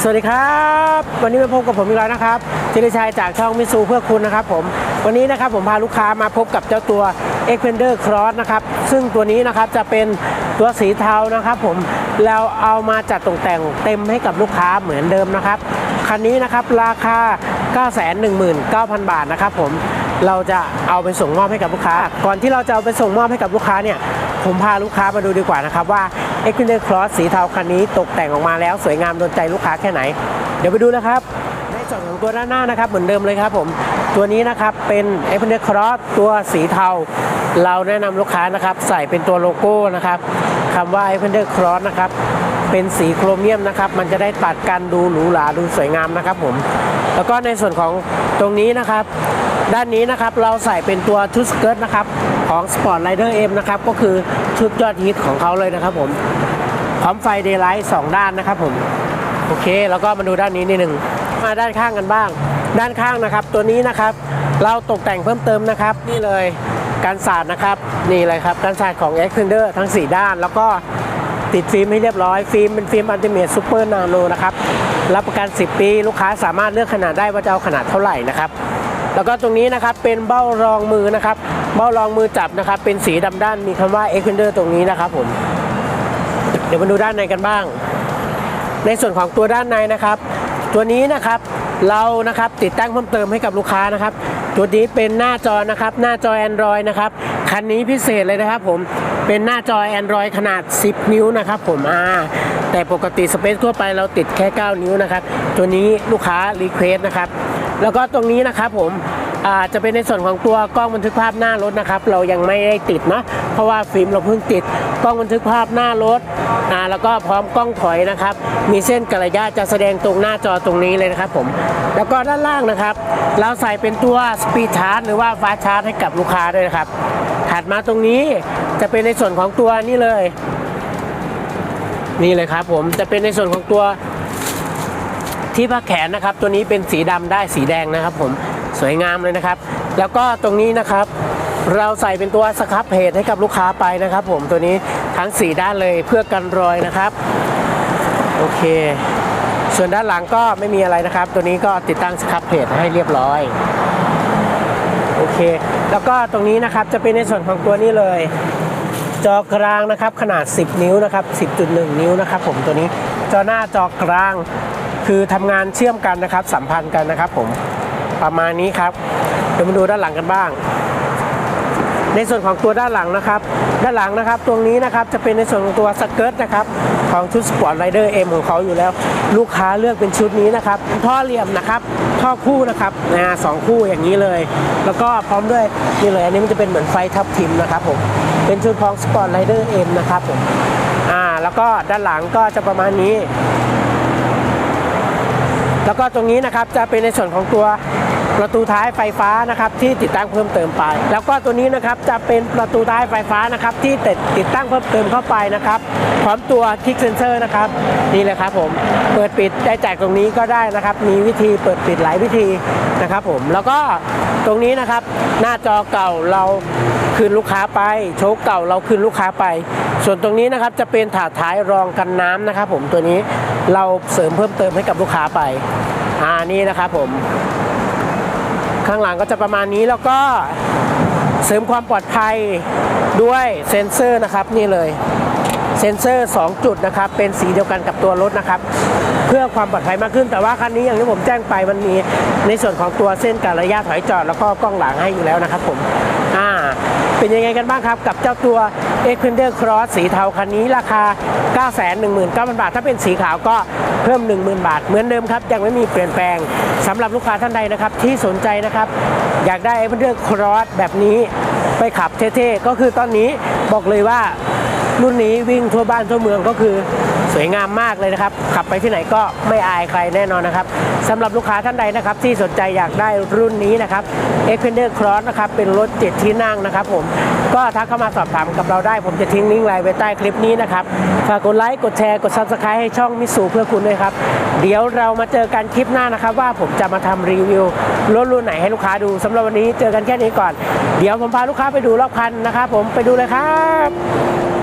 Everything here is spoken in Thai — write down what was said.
สวัสดีครับ วันนี้มาพบกับผมอีกแล้วนะครับจิริชัยจากช่องมิสูเพื่อคุณนะครับผมวันนี้นะครับผมพาลูกค้ามาพบกับเจ้าตัว e x p e n d e r Cross นะครับซึ่งตัวนี้นะครับจะเป็นตัวสีเทานะครับผมแล้วเอามาจัดตกแต่งเต็มให้กับลูกค้าเหมือนเดิมนะครับคันนี้นะครับราคา 919,000 บาทนะครับผมเราจะเอาไปส่งมอบให้กับลูกค้า ก่อนที่เราจะเอาไปส่งมอบให้กับลูกค้าเนี่ยผมพาลูกค้ามาดูดีกว่านะครับว่า e x p e n d e r Cross สีเทาคันนี้ตกแต่งออกมาแล้วสวยงามโดนใจลูกค้าแค่ไหน เดี๋ยวไปดูนะครับในส่วนของตัวด้านหน้านะครับ เหมือนเดิมเลยครับผม ตัวนี้นะครับเป็น e x p e n d e r Cross ตัวสีเทา เราแนะนำลูกค้านะครับ ใส่เป็นตัวโลโก้นะครับคำว่า e x p e n d e r Cross นะครับ เป็นสีโครเมียมนะครับ มันจะได้ตัดกันดูหรูหราดูสวยงามนะครับผม แล้วก็ในส่วนของตรงนี้นะครับ ด้านนี้นะครับเราใส่เป็นตัวชุดสเกิร์ตนะครับของ Sport Rider M นะครับ ก็คือชุดยอดฮิตของเขาเลยนะครับผม พร้อมไฟเดย์ไลท์สองด้านนะครับผม โอเค แล้วก็มาดูด้านนี้นิดหนึ่งมาด้านข้างกันบ้าง ด้านข้างนะครับ ตัวนี้นะครับ เราตกแต่งเพิ่มเติมนะครับ นี่เลยการสาดนะครับ นี่เลยครับการสาดของ e x t e n d e r ทั้ง 4 ด้าน แล้วก็ ติดฟิล์มให้เรียบร้อย ฟิล์มเป็นฟิล์มอัลติเมทซูเปอร์นาโนนะครับ รับประกัน 10 ปี ลูกค้าสามารถเลือกขนาดได้ว่าจะเอาขนาดเท่าไหร่นะครับ แล้วก็ตรงนี้นะครับเป็นเบ้ารองมือนะครับ เบ้ารองมือจับนะครับ เป็นสีดำด้าน มีคำว่า e x p e n d e r ตรงนี้นะครับผม เดี๋ยวมาดูด้านในกันบ้าง ในส่วนของตัวด้านในนะครับ ตัวนี้นะครับเรานะครับติดตั้งเพิ่มเติมให้กับลูกค้านะครับ ตัวนี้เป็นหน้าจอนะครับ หน้าจอ Android นะครับ คันนี้พิเศษเลยนะครับผม เป็นหน้าจอ Android ขนาด 10 นิ้วนะครับผมอ่าแต่ปกติสเปซทั่วไปเราติดแค่ 9 นิ้วนะครับ ตัวนี้ลูกค้ารีเควสนะครับ แล้วก็ตรงนี้นะครับผม จะเป็นในส่วนของตัวกล้องบันทึกภาพหน้ารถนะครับ เรายังไม่ได้ติดนะเพราะว่าฟิล์มเราเพิ่งติดกล้องบันทึกภาพหน้ารถอ่าแล้วก็พร้อมกล้องถอยนะครับ มีเส้นกระยะจะแสดงตรงหน้าจอตรงนี้เลยนะครับผมแล้วก็ด้านล่างนะครับ เราใส่เป็นตัวสปีดชาร์จหรือว่าฟ้าชาร์จให้กับลูกค้าด้วยนะครับถัดมาตรงนี้จะเป็นในส่วนของตัวนี่เลย นี่เลยครับผมจะเป็นในส่วนของตัวที่พักแขนนะครับ ตัวนี้เป็นสีดำได้สีแดงนะครับผม สวยงามเลยนะครับ แล้วก็ตรงนี้นะครับเราใส่เป็นตัวสครับเพจให้กับลูกค้าไปนะครับ ผมตัวนี้ทั้งสีด้านเลยเพื่อกันรอยนะครับ โอเค ส่วนด้านหลังก็ไม่มีอะไรนะครับ ตัวนี้ก็ติดตั้งสครับเพจให้เรียบร้อยโอเค แล้วก็ตรงนี้นะครับจะเป็นในส่วนของตัวนี้เลย จอกลางนะครับ ขนาด 10 นิ้วนะครับ 10.1 นิ้วนะครับ ผมตัวนี้จอหน้าจอกลาง คือทำงานเชื่อมกันนะครับ สัมพันธ์กันนะครับ ผม ประมาณนี้ครับ เดี๋ยวมาดูด้านหลังกันบ้าง ในส่วนของตัวด้านหลังนะครับ ด้านหลังนะครับ ตรงนี้นะครับจะเป็นในส่วนของตัวสเกิร์ตนะครับของชุดสปอร์ตไรเดอร์เอ็มของเขาอยู่แล้ว ลูกค้าเลือกเป็นชุดนี้นะครับท่อเหลี่ยมนะครับท่อคู่นะครับนะสองคู่อย่างนี้เลย แล้วก็พร้อมด้วยนี่เลยอันนี้มันจะเป็นเหมือนไฟทับทิมนะครับผมเป็นชุดของสปอร์ตไรเดอร์เอ็มนะครับผมอ่าแล้วก็ด้านหลังก็จะประมาณนี้ แล้วก็ตรงนี้นะครับจะเป็นในส่วนของตัวประตูท้ายไฟฟ้านะครับที่ติดตั้งเพิ่มเติมไป แล้วก็ตัวนี้นะครับจะเป็นประตูท้ายไฟฟ้านะครับที่ติดติดตั้งเพิ่มเติมเข้าไปนะครับพร้อมตัวคลิกเซนเซอร์นะครับนี่เลยครับผมเปิดปิดได้จากตรงนี้ก็ได้นะครับ มีวิธีเปิดปิดหลายวิธีนะครับผมแล้วก็ตรงนี้นะครับหน้าจอเก่าเรา คืนลูกค้าไป โชคเก่าเราคืนลูกค้าไป ส่วนตรงนี้นะครับจะเป็นถาดท้ายรองกันน้ำนะครับ ผมตัวนี้เราเสริมเพิ่มเติมให้กับลูกค้าไปอ่านี่นะครับผม ข้างหลังก็จะประมาณนี้แล้วก็เสริมความปลอดภัยด้วยเซ็นเซอร์นะครับนี่เลยเซ็นเซอร์ 2 จุดนะครับ เป็นสีเดียวกันกับตัวรถนะครับ เพื่อความปลอดภัยมากขึ้น แต่ว่าคันนี้อย่างที่ผมแจ้งไปมันมีในส่วนของตัวเส้นการระยะถอยจอด แล้วก็กล้องหลังให้อยู่แล้วนะครับผม อ่า เป็นยังไงกันบ้างครับกับเจ้าตัว e x p e n d e r Cross สีเทาคันนี้ราคา 919,000 บาท ถ้าเป็นสีขาวก็เพิ่ม 10,000 บาท เหมือนเดิมครับ ยังไม่มีเปลี่ยนแปลงสำหรับลูกค้าท่านใดนะครับ ที่สนใจนะครับ อยากได้ e x p e n d e r Cross แบบนี้ไปขับเท่ๆ ก็คือตอนนี้บอกเลยว่า รุ่นนี้วิ่งทั่วบ้านทั่วเมืองก็คือสวยงามมากเลยนะครับ ขับไปที่ไหนก็ไม่อายใครแน่นอนนะครับสำหรับลูกค้าท่านใดนะครับที่สนใจอยากได้รุ่นนี้นะครับ e x p e n d e r Cross นะครับเป็นรถเจ็ดที่นั่งนะครับผมก็ทักเข้ามาสอบถามกับเราได้ ผมจะทิ้งลิงก์ไลน์ไว้ใต้คลิปนี้นะครับฝากกดไลค์กดแชร์กด Subscribe ให้ช่องมิสูเพื่อคุณด้วยครับ เดี๋ยวเรามาเจอกันคลิปหน้านะครับ ว่าผมจะมาทำรีวิวรถรุ่นไหนให้ลูกค้าดูสำหรับวันนี้เจอกันแค่นี้ก่อน เดี๋ยวผมพาลูกค้าไปดูรอบคันนะครับผมไปดูเลยครับ